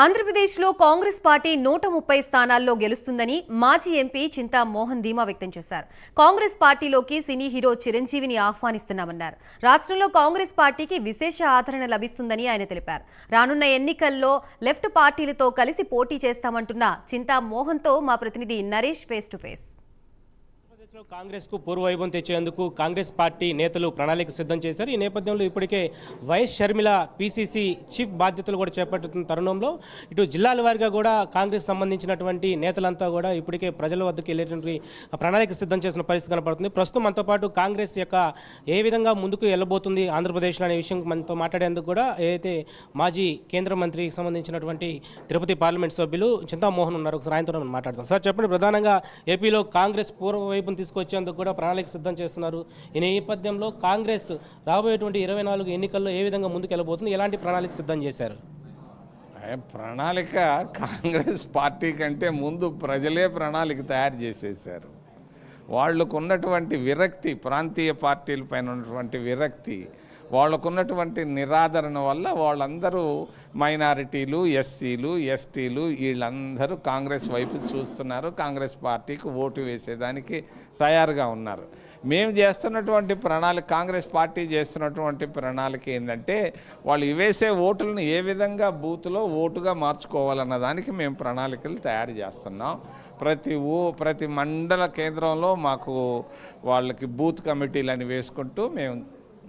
ఆంధ్రప్రదేశ్లో కాంగ్రెస్ పార్టీ నూట ముప్పై స్థానాల్లో గెలుస్తుందని మాజీ ఎంపీ చింతా మోహన్ ధీమా వ్యక్తం చేశారు. కాంగ్రెస్ పార్టీలోకి సినీ హీరో చిరంజీవిని ఆహ్వానిస్తున్నామన్నారు. రాష్ట్రంలో కాంగ్రెస్ పార్టీకి విశేష ఆదరణ లభిస్తుందని ఆయన తెలిపారు. రానున్న ఎన్నికల్లో లెఫ్ట్ పార్టీలతో కలిసి పోటీ చేస్తామంటున్న చింతా మోహన్తో మా ప్రతినిధి నరేష్ ఫేస్ టు ఫేస్. ఆంధ్రప్రదేశ్లో కాంగ్రెస్కు పూర్వవైభవం తెచ్చేందుకు కాంగ్రెస్ పార్టీ నేతలు ప్రణాళిక సిద్ధం చేశారు. ఈ నేపథ్యంలో ఇప్పటికే వైఎస్ షర్మిల పీసీసీ చీఫ్ బాధ్యతలు కూడా చేపట్టుతున్న తరుణంలో ఇటు జిల్లాల వారిగా కూడా కాంగ్రెస్ సంబంధించినటువంటి నేతలంతా కూడా ఇప్పటికే ప్రజల వద్దకు వెళ్ళేటువంటి ప్రణాళిక సిద్ధం చేసిన పరిస్థితి కనపడుతుంది. ప్రస్తుతం మనతో పాటు కాంగ్రెస్ యొక్క ఏ విధంగా ముందుకు వెళ్ళబోతుంది ఆంధ్రప్రదేశ్లో అనే విషయం మనతో మాట్లాడేందుకు కూడా ఏదైతే మాజీ కేంద్ర మంత్రికి సంబంధించినటువంటి తిరుపతి పార్లమెంట్ సభ్యులు చింతామోహన్ ఉన్నారు ఒకసారి ఆయనతో మాట్లాడుతాం సార్ చెప్పండి. ప్రధానంగా ఏపీలో కాంగ్రెస్ పూర్వ వైపును తీసుకొచ్చేందుకు కూడా ప్రణాళిక సిద్ధం చేస్తున్నారు. ఈ నేపథ్యంలో కాంగ్రెస్ రాబోయేటువంటి ఇరవై నాలుగు ఎన్నికల్లో ఏ విధంగా ముందుకెళ్ళబోతుంది? ఎలాంటి ప్రణాళిక సిద్ధం చేశారు? ప్రణాళిక కాంగ్రెస్ పార్టీ కంటే ముందు ప్రజలే ప్రణాళిక తయారు చేసేసారు వాళ్ళకున్నటువంటి విరక్తి ప్రాంతీయ పార్టీల పైన ఉన్నటువంటి విరక్తి వాళ్ళకున్నటువంటి నిరాదరణ వల్ల వాళ్ళందరూ మైనారిటీలు ఎస్సీలు ఎస్టీలు వీళ్ళందరూ కాంగ్రెస్ వైపు చూస్తున్నారు. కాంగ్రెస్ పార్టీకి ఓటు వేసేదానికి తయారుగా ఉన్నారు. మేము చేస్తున్నటువంటి ప్రణాళిక కాంగ్రెస్ పార్టీ చేస్తున్నటువంటి ప్రణాళిక ఏంటంటే వాళ్ళు వేసే ఓటులను ఏ విధంగా బూత్లో ఓటుగా మార్చుకోవాలన్న దానికి మేము ప్రణాళికలు తయారు చేస్తున్నాం. ప్రతి ఊ ప్రతి మండల కేంద్రంలో మాకు వాళ్ళకి బూత్ కమిటీలని వేసుకుంటూ మేము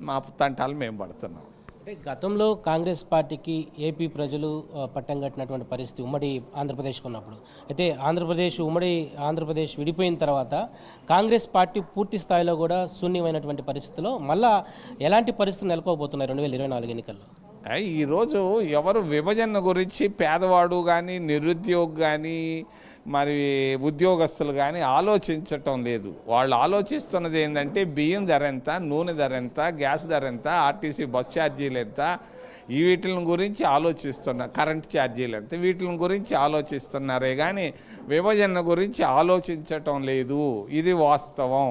మా తంటాలు మేము పడుతున్నాం. అంటే గతంలో కాంగ్రెస్ పార్టీకి ఏపీ ప్రజలు పట్టం కట్టినటువంటి పరిస్థితి ఉమ్మడి ఆంధ్రప్రదేశ్కి ఉన్నప్పుడు. అయితే ఆంధ్రప్రదేశ్ ఉమ్మడి ఆంధ్రప్రదేశ్ విడిపోయిన తర్వాత కాంగ్రెస్ పార్టీ పూర్తి స్థాయిలో కూడా శూన్యమైనటువంటి పరిస్థితిలో మళ్ళా ఎలాంటి పరిస్థితులు నెలకోబోతున్నాయి రెండు వేల ఇరవై నాలుగు ఎన్నికల్లో? ఈరోజు ఎవరు విభజన గురించి పేదవాడు కానీ నిరుద్యోగి కానీ మరి ఉద్యోగస్తులు కానీ ఆలోచించటం లేదు. వాళ్ళు ఆలోచిస్తున్నది ఏంటంటే బియ్యం ధర ఎంత నూనె ధర ఎంత గ్యాస్ ధర ఎంత ఆర్టీసీ బస్ ఛార్జీలు ఎంత ఈ వీటిని గురించి ఆలోచిస్తున్నారు కరెంట్ ఛార్జీలు ఎంత వీటిని గురించి ఆలోచిస్తున్నారే కానీ విభజన గురించి ఆలోచించటం లేదు. ఇది వాస్తవం.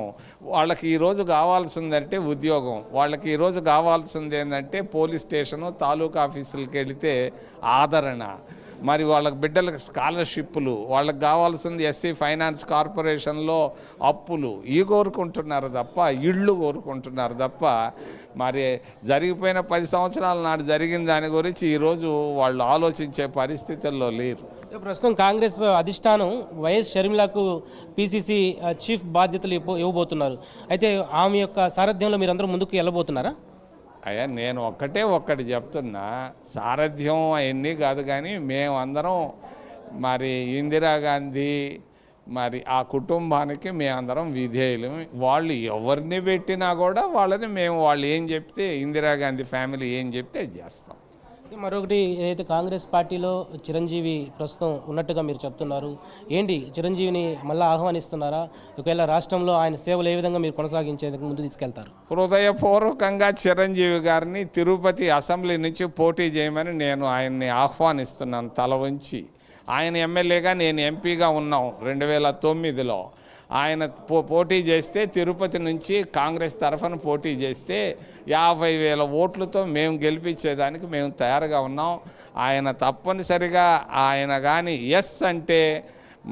వాళ్ళకి ఈరోజు కావాల్సిందంటే ఉద్యోగం. వాళ్ళకి ఈరోజు కావాల్సింది ఏంటంటే పోలీస్ స్టేషను తాలూకా ఆఫీసులకు వెళితే ఆదరణ. మరి వాళ్ళకి బిడ్డలకు స్కాలర్షిప్లు వాళ్ళకి కావాల్సింది ఎస్సీ ఫైనాన్స్ కార్పొరేషన్లో అప్పులు. ఈ కోరుకుంటున్నారు తప్ప ఇళ్ళు కోరుకుంటున్నారు తప్ప మరి జరిగిపోయిన పది సంవత్సరాల నాడు జరిగిన దాని గురించి ఈరోజు వాళ్ళు ఆలోచించే పరిస్థితుల్లో లేరు. ప్రస్తుతం కాంగ్రెస్ అధిష్టానం వైఎస్ షర్మిలకు పీసీసీ చీఫ్ బాధ్యతలు ఇవ్వ- ఇవ్వబోతున్నారు. అయితే ఆమె యొక్క సారథ్యంలో మీరందరూ ముందుకు వెళ్ళబోతున్నారా? అయ్యా నేను ఒక్కటే ఒక్కటి చెప్తున్నా సారథ్యం అవన్నీ కాదు కానీ మేమందరం మరి ఇందిరాగాంధీ మరి ఆ కుటుంబానికి మేమందరం విధేయులు. వాళ్ళు ఎవరిని పెట్టినా కూడా వాళ్ళని మేము వాళ్ళు ఏం చెప్తే ఇందిరాగాంధీ ఫ్యామిలీ ఏం చెప్తే చేస్తాం. మరొకటి ఏదైతే కాంగ్రెస్ పార్టీలో చిరంజీవి ప్రస్తుతం ఉన్నట్టుగా మీరు చెప్తున్నారు ఏంటి? చిరంజీవిని మళ్ళీ ఆహ్వానిస్తున్నారా? ఒకవేళ రాష్ట్రంలో ఆయన సేవలు ఏ విధంగా మీరు కొనసాగించేందుకు ముందు తీసుకెళ్తారు? హృదయపూర్వకంగా చిరంజీవి గారిని తిరుపతి అసెంబ్లీ నుంచి పోటీ చేయమని నేను ఆయన్ని ఆహ్వానిస్తున్నాను తల వంచి. ఆయన ఎమ్మెల్యేగా నేను ఎంపీగా ఉన్నాం రెండు వేల తొమ్మిదిలో. ఆయన పో పోటీ చేస్తే తిరుపతి నుంచి కాంగ్రెస్ తరఫున పోటీ చేస్తే యాభై వేల ఓట్లతో మేము గెలిపించేదానికి మేము తయారుగా ఉన్నాం. ఆయన తప్పనిసరిగా ఆయన కానీ ఎస్ అంటే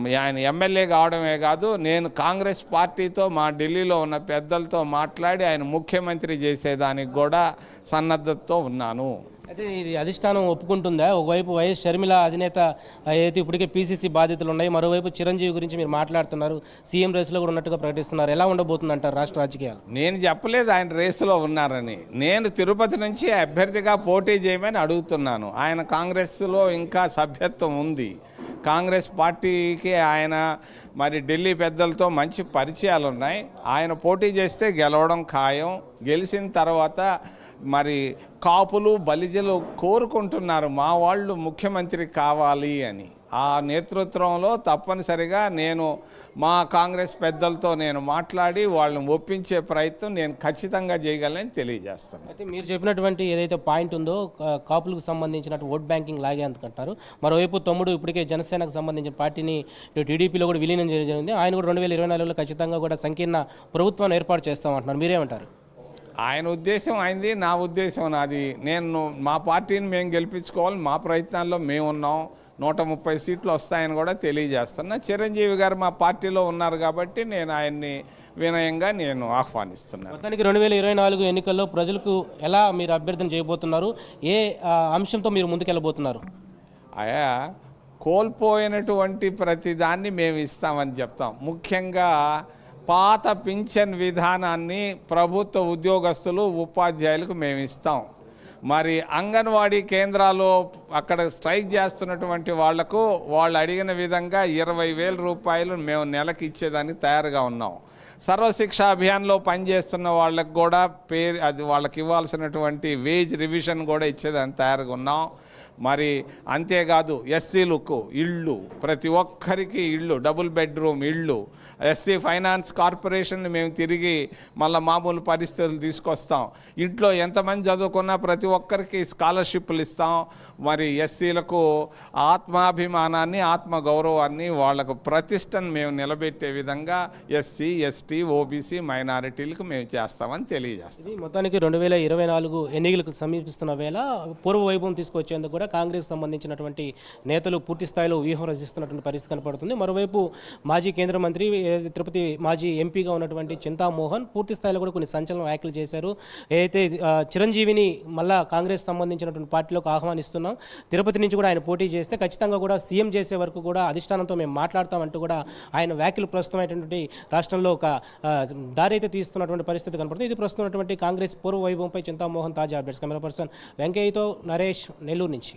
ఆయన ఎమ్మెల్యే కావడమే కాదు నేను కాంగ్రెస్ పార్టీతో మా ఢిల్లీలో ఉన్న పెద్దలతో మాట్లాడి ఆయన ముఖ్యమంత్రి చేసేదానికి కూడా సన్నద్ధతతో ఉన్నాను. అయితే ఇది అధిష్టానం ఒప్పుకుంటుందా? ఒకవైపు వైఎస్ షర్మిల అధినేత ఏదైతే ఇప్పటికే పీసీసీ బాధ్యతలు ఉన్నాయి మరోవైపు చిరంజీవి గురించి మీరు మాట్లాడుతున్నారు సీఎం రేసులో కూడా ఉన్నట్టుగా ప్రకటిస్తున్నారు. ఎలా ఉండబోతుంది అంటారు రాష్ట్ర రాజకీయాలు? నేను చెప్పలేదు ఆయన రేసులో ఉన్నారని. నేను తిరుపతి నుంచి అభ్యర్థిగా పోటీ చేయమని అడుగుతున్నాను. ఆయన కాంగ్రెస్లో ఇంకా సభ్యత్వం ఉంది. కాంగ్రెస్ పార్టీకి ఆయన మరి ఢిల్లీ పెద్దలతో మంచి పరిచయాలు ఉన్నాయి ఆయన పోటీ చేస్తే గెలవడం ఖాయం. గెలిచిన తర్వాత మరి కాపులు బలిజలు కోరుకుంటున్నారు. మా వాళ్ళు ముఖ్యమంత్రి కావాలి అని. ఆ నేతృత్వంలో తప్పనిసరిగా నేను మా కాంగ్రెస్ పెద్దలతో నేను మాట్లాడి వాళ్ళని ఒప్పించే ప్రయత్నం నేను ఖచ్చితంగా చేయగలని తెలియజేస్తాను అయితే మీరు చెప్పినటువంటి ఏదైతే పాయింట్ ఉందో కాపులకు సంబంధించినట్టు ఓట్ బ్యాంకింగ్ లాగే అంటున్నారు. మరోవైపు తమ్ముడు ఇప్పటికే జనసేనకు సంబంధించిన పార్టీని టీడీపీలో కూడా విలీనం చేయడం జరిగింది. ఆయన కూడా రెండు వేల ఇరవై నాలుగులో ఖచ్చితంగా కూడా సంకీర్ణ ప్రభుత్వాన్ని ఏర్పాటు చేస్తామంటున్నారు. మీరేమంటారు? ఆయన ఉద్దేశం ఆయనది నా ఉద్దేశం నాది. నేను మా పార్టీని మేము గెలిపించుకోవాలి మా ప్రయత్నాల్లో మేము ఉన్నాం. నూట ముప్పై సీట్లు వస్తాయని కూడా తెలియజేస్తున్నా. చిరంజీవి గారు మా పార్టీలో ఉన్నారు కాబట్టి నేను ఆయన్ని వినయంగా నేను ఆహ్వానిస్తున్నాను. మొత్తానికి రెండు వేల ఇరవై నాలుగు ఎన్నికల్లో ప్రజలకు ఎలా మీరు అభ్యర్థన చేయబోతున్నారు? ఏ అంశంతో మీరు ముందుకెళ్ళబోతున్నారు? ఆయా కోల్పోయినటువంటి ప్రతి దాన్ని మేము ఇస్తామని చెప్తాం. ముఖ్యంగా పాత పింఛన్ విధానాన్ని ప్రభుత్వ ఉద్యోగస్తులు ఉపాధ్యాయులకు మేము ఇస్తాం. మరి అంగన్వాడీ కేంద్రాలు అక్కడ స్ట్రైక్ చేస్తున్నటువంటి వాళ్ళకు వాళ్ళు అడిగిన విధంగా ఇరవై వేల రూపాయలు మేము నెలకి ఇచ్చేదానికి తయారుగా ఉన్నాం. సర్వశిక్ష అభియాన్లో పనిచేస్తున్న వాళ్ళకు కూడా పేరు అది వాళ్ళకి ఇవ్వాల్సినటువంటి వేజ్ రివిజన్ కూడా ఇచ్చేదానికి తయారుగా ఉన్నాం. మరి అంతేకాదు ఎస్సీలకు ఇళ్ళు ప్రతి ఒక్కరికి ఇళ్ళు డబుల్ బెడ్రూమ్ ఇళ్ళు ఎస్సీ ఫైనాన్స్ కార్పొరేషన్ మేము తిరిగి మళ్ళీ మామూలు పరిస్థితులు తీసుకొస్తాం. ఇంట్లో ఎంతమంది చదువుకున్నా ప్రతి ప్రతి ఒక్కరికి స్కాలర్షిప్లు ఇస్తాం. మరి ఎస్సీలకు ఆత్మాభిమానాన్ని ఆత్మ గౌరవాన్ని వాళ్ళకు ప్రతిష్టను మేము నిలబెట్టే విధంగా ఎస్సీ ఎస్టీ ఓబీసీ మైనారిటీలకు మేము చేస్తామని తెలియజేస్తాం. మొత్తానికి రెండు వేల ఇరవై నాలుగు ఎన్నికలకు సమీపిస్తున్న వేళ పూర్వ వైభవం తీసుకొచ్చేందుకు కూడా కాంగ్రెస్ సంబంధించినటువంటి నేతలు పూర్తి స్థాయిలో వ్యూహం రచిస్తున్నటువంటి పరిస్థితి కనపడుతుంది. మరోవైపు మాజీ కేంద్ర మంత్రి తిరుపతి మాజీ ఎంపీగా ఉన్నటువంటి చింతామోహన్ పూర్తి స్థాయిలో కూడా కొన్ని సంచలన వ్యాఖ్యలు చేశారు. ఏదైతే చిరంజీవిని మళ్ళా కాంగ్రెస్ సంబంధించినటువంటి పార్టీలోకి ఆహ్వానిస్తున్నాం. తిరుపతి నుంచి కూడా ఆయన పోటీ చేస్తే ఖచ్చితంగా కూడా సీఎం చేసే వరకు కూడా అధిష్టానంతో మేము మాట్లాడతామంటూ కూడా ఆయన వ్యాఖ్యలు ప్రస్తుతమైనటువంటి రాష్ట్రంలో ఒక ఆ, దారి అయితే తీస్తున్నటువంటి పరిస్థితి కనపడుతుంది. ఇది ప్రస్తుతం కాంగ్రెస్ పూర్వ వైభవంపై చింతామోహన్ తాజా అప్డేట్స్. కెమెరా పర్సన్ వెంకయ్యతో నరేష్ నెల్లూరు నుంచి.